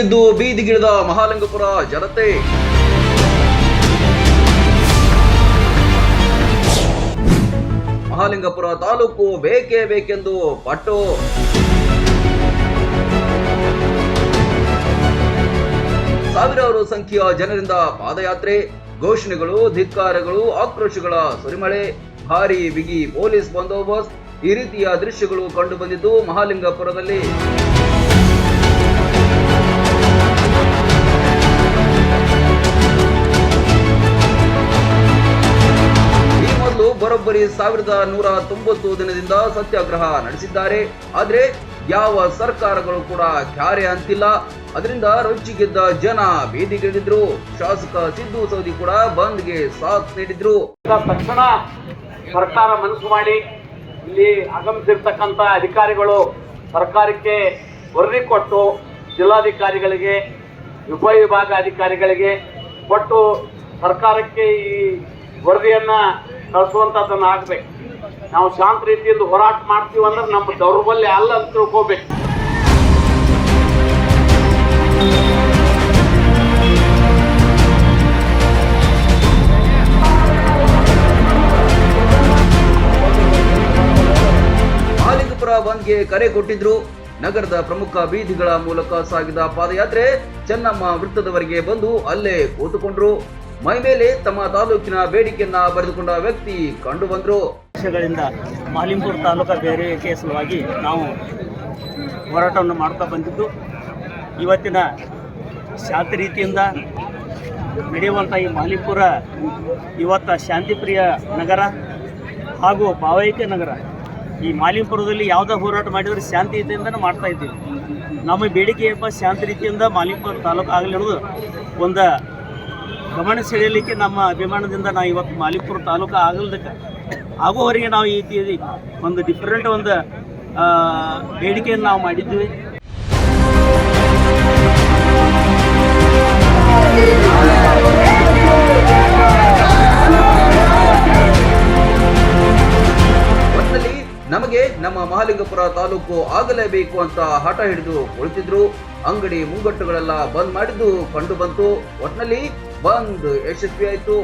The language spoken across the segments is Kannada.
ರೊಚ್ಚಿಗೆದ್ದು ಬೀದಿಗಿಳಿದ ಮಹಾಲಿಂಗಪುರ ಜನತೆ. ಮಹಾಲಿಂಗಪುರ ತಾಲೂಕು ಬೇಕೇ ಬೇಕೆಂದು ಪಟ್ಟು. ಸಾವಿರಾರು ಸಂಖ್ಯೆಯ ಜನರಿಂದ ಪಾದಯಾತ್ರೆ, ಘೋಷಣೆಗಳು, ಧಿಕ್ಕಾರಗಳು, ಆಕ್ರೋಶಗಳ ಸುರಿಮಳೆ, ಭಾರಿ ಬಿಗಿ ಪೊಲೀಸ್ ಬಂದೋಬಸ್ತ್ ಈ ರೀತಿಯ ದೃಶ್ಯಗಳು ಕಂಡುಬಂದಿದ್ದು ಮಹಾಲಿಂಗಪುರದಲ್ಲಿ. ಬರೋಬ್ಬರಿ ಸಾವಿರದ ನೂರ ತೊಂಬತ್ತು ದಿನದಿಂದ ಸತ್ಯಾಗ್ರಹ ನಡೆಸಿದ್ದಾರೆ. ಆದರೆ ಯಾವ ಸರ್ಕಾರಗಳು ಕೂಡ ಕ್ಯಾರೆ ಅಂತಿಲ್ಲ. ಅದರಿಂದ ರೊಚ್ಚಿಗೆದ್ದ ಜನ ಬೇದಿಗಿಳಿದ್ರು ಶಾಸಕ ಸಿದ್ದು ಸೌದಿ ಕೂಡ ಬಂದ್ಗೆ ಸಾಥ್ ನೀಡಿದ್ರು. ತಕ್ಷಣ ಸರ್ಕಾರ ಮನಸ್ಸು ಮಾಡಿ ಇಲ್ಲಿ ಆಗಮಿಸಿರ್ತಕ್ಕಂಥ ಅಧಿಕಾರಿಗಳು ಸರ್ಕಾರಕ್ಕೆ ವರದಿ ಕೊಟ್ಟು ಜಿಲ್ಲಾಧಿಕಾರಿಗಳಿಗೆ ಉಪವಿಭಾಗ ಅಧಿಕಾರಿಗಳಿಗೆ ಕೊಟ್ಟು ಸರ್ಕಾರಕ್ಕೆ ಈ ವರದಿಯನ್ನ ಕಳಿಸುವಂಥದ್ದನ್ನು ಆಗ್ಬೇಕು. ನಾವು ಶಾಂತ ರೀತಿಯಿಂದ ಹೋರಾಟ ಮಾಡ್ತೀವಿ ಅಂದ್ರೆ ನಮ್ಮ ದೌರ್ಬಲ್ಯ ಅಲ್ಲ ಅಂತ ತಿಳ್ಕೋಬೇಕು. ಬಂದ್ಗೆ ಕರೆ ಕೊಟ್ಟಿದ್ರು. ನಗರದ ಪ್ರಮುಖ ಬೀದಿಗಳ ಮೂಲಕ ಸಾಗಿದ ಪಾದಯಾತ್ರೆ ಚೆನ್ನಮ್ಮ ವೃತ್ತದವರೆಗೆ ಬಂದು ಅಲ್ಲೇ ಕೂತುಕೊಂಡ್ರು. ಮೈ ಮೇಲೆ ತಮ್ಮ ತಾಲೂಕಿನ ಬೇಡಿಕೆಯನ್ನ ಬರೆದುಕೊಂಡ ವ್ಯಕ್ತಿ ಕಂಡು ಬಂದ್ರು ವರ್ಷಗಳಿಂದ ಮಾಲಿಂಪುರ ತಾಲೂಕ ಬೇರೆ ಸಲುವಾಗಿ ನಾವು ಹೋರಾಟವನ್ನು ಮಾಡ್ತಾ ಬಂದಿದ್ದು. ಇವತ್ತಿನ ಶಾಂತಿ ರೀತಿಯಿಂದ ನಡೆಯುವಂಥ ಈ ಮಾಲಿಂಪುರ ಇವತ್ತ ಶಾಂತಿಪ್ರಿಯ ನಗರ ಹಾಗೂ ಭಾವೈಕ್ಯ ನಗರ, ಈ ಮಾಲಿಂಪುರದಲ್ಲಿ ಯಾವುದೇ ಹೋರಾಟ ಮಾಡಿದರೂ ಶಾಂತಿಯುತಿಯಿಂದನೇ ಮಾಡ್ತಾ ಇದ್ದೀವಿ. ನಮ್ಮ ಬೇಡಿಕೆ ಎಂಬ ಶಾಂತಿ ರೀತಿಯಿಂದ ಮಾಲಿಂಪುರ ತಾಲೂಕು ಆಗಲಿ ಅನ್ನೋದು ಒಂದು ಗಮನ ಸೆಳೆಯಲಿಕ್ಕೆ ನಮ್ಮ ಅಭಿಮಾನದಿಂದ ನಾವು ಇವತ್ತು ಮಾಲಿಪುರ ತಾಲೂಕು ಆಗಲ್ದಕ್ಕೆ ಆಗೋವರೆಗೆ ನಾವು ಈ ರೀತಿ ಒಂದು ಡಿಫ್ರೆಂಟ್ ಒಂದು ಬೇಡಿಕೆಯನ್ನು ನಾವು ಮಾಡಿದ್ವಿ. ನಮಗೆ ನಮ್ಮ ಮಹಾಲಿಂಗಪುರ ತಾಲೂಕು ಆಗಲೇಬೇಕು ಅಂತ ಹಠ ಹಿಡಿದು ಕುಳಿತಿದ್ರು. ಅಂಗಡಿ ಮುಂಗಟ್ಟುಗಳೆಲ್ಲ ಬಂದ್ ಮಾಡಿದ್ದು ಕಂಡು ಬಂತು. ಒಟ್ಟಿನಲ್ಲಿ ಬಂದ್ ಯಶಸ್ವಿ ಆಯ್ತು.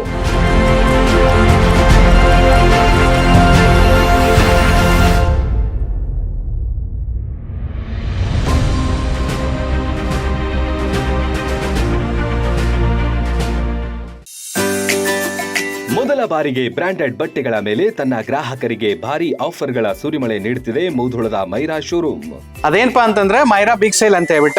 ಬಾರಿಗೆ ಬ್ರಾಂಡೆಡ್ ಬಟ್ಟೆಗಳ ಮೇಲೆ ತನ್ನ ಗ್ರಾಹಕರಿಗೆ ಭಾರಿ ಆಫರ್ಗಳ ಸುರಿಮಳೆ ನೀಡುತ್ತಿದೆ ಮೂಧುಳದ ಮೈರಾ ಶೋರೂಮ್. ಅದೇನಪ್ಪಾ ಅಂತಂದ್ರೆ ಮೈರಾ ಬಿಗ್ ಸೇಲ್ ಅಂತ ಹೇಳ್ಬಿಟ್ಟ.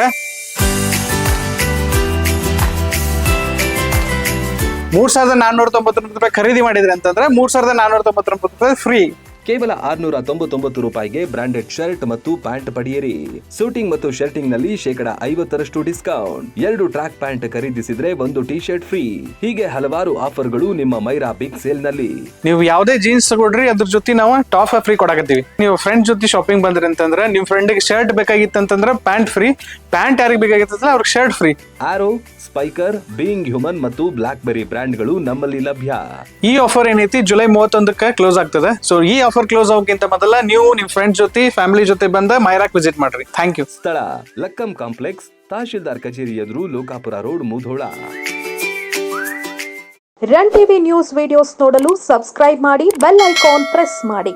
ಮೂರ್ ಸಾವಿರದ ನಾನ್ನೂರ ತೊಂಬತ್ತೊಂಬತ್ತು ರೂಪಾಯಿ ಖರೀದಿ ಮಾಡಿದ್ರೆ ಅಂತಂದ್ರೆ ಮೂರ್ ಸಾವಿರದ ನಾನ್ನೂರ ತೊಂಬತ್ತೊಂಬತ್ತು ರೂಪಾಯಿ ಫ್ರೀ ಕೇವಲ ಆರ್ನೂರ ತೊಂಬತ್ತೊಂಬತ್ತು ರೂಪಾಯಿಗೆ ಬ್ರಾಂಡೆಡ್ ಶರ್ಟ್ ಮತ್ತು ಪ್ಯಾಂಟ್ ಪಡೆಯಿರಿ. ಸೂಟಿಂಗ್ ಮತ್ತು ಶರ್ಟಿಂಗ್ನಲ್ಲಿ ಶೇಕಡ ಐವತ್ತರಷ್ಟು ಡಿಸ್ಕೌಂಟ್. ಎರಡು ಟ್ರ್ಯಾಕ್ ಪ್ಯಾಂಟ್ ಖರೀದಿಸಿದ್ರೆ ಒಂದು ಟಿ ಶರ್ಟ್ ಫ್ರೀ. ಹೀಗೆ ಹಲವಾರು ಆಫರ್ಗಳು ನಿಮ್ಮ ಮೈರಾ ಬಿಗ್ ಸೇಲ್ನಲ್ಲಿ ನೀವು ಯಾವುದೇ ಜೀನ್ಸ್ ತಗೊಳ್ರಿ ಅದ್ರ ಜೊತೆ ನಾವು ಟಾಪ್ ಫ್ರೀ ಕೊಡಕತ್ತೀವಿ. ನೀವು ಫ್ರೆಂಡ್ ಜೊತೆ ಶಾಪಿಂಗ್ ಬಂದ್ರಿ ಅಂತಂದ್ರೆ ನಿಮ್ ಫ್ರೆಂಡ್ಗೆ ಶರ್ಟ್ ಬೇಕಾಗಿತ್ತಂತಂದ್ರೆ ಪ್ಯಾಂಟ್ ಫ್ರೀ. ಪ್ಯಾಂಟ್ ಯಾರಿಗೆ ಬೇಕಾಗಿತ್ತಂದ್ರೆ ಅವ್ರಿಗೆ shirt free. Arrow Spykar Being Human ಮತ್ತು ಬ್ಲಾಕ್ ಬೆರಿ ಬ್ರ್ಯಾಂಡ್ಗಳು ನಮ್ಮಲ್ಲಿ ಲಭ್ಯ. ಈ ಆಫರ್ ಏನೈತಿ? ಜುಲೈ ಮೂವತ್ತೊಂದಕ್ಕೆ ಕ್ಲೋಸ್ ಆಗ್ತದೆ. ಸೊ ಈ ಆಫರ್ ಕ್ಲೋಸ್ ಆಗೋಕ್ಕಿಂತ ಮೊದಲ ನೀವು ನಿಮ್ ಫ್ರೆಂಡ್ ಜೊತೆ ಫ್ಯಾಮಿಲಿ ಜೊತೆ ಬಂದ ಮೈರಾಕ್ ವಿಸಿಟ್ ಮಾಡ್ರಿ. ಥ್ಯಾಂಕ್ ಯು ಸ್ಥಳ ಲಕ್ಕಂ ಕಾಂಪ್ಲೆಕ್ಸ್ ತಹಶೀಲ್ದಾರ್ ಕಚೇರಿ ಎದುರು Lokapura road Mudhol. Run TV news videos ನೋಡಲು ಸಬ್ಸ್ಕ್ರೈಬ್ ಮಾಡಿ ಬೆಲ್ ಐಕಾನ್ ಪ್ರೆಸ್ ಮಾಡಿ.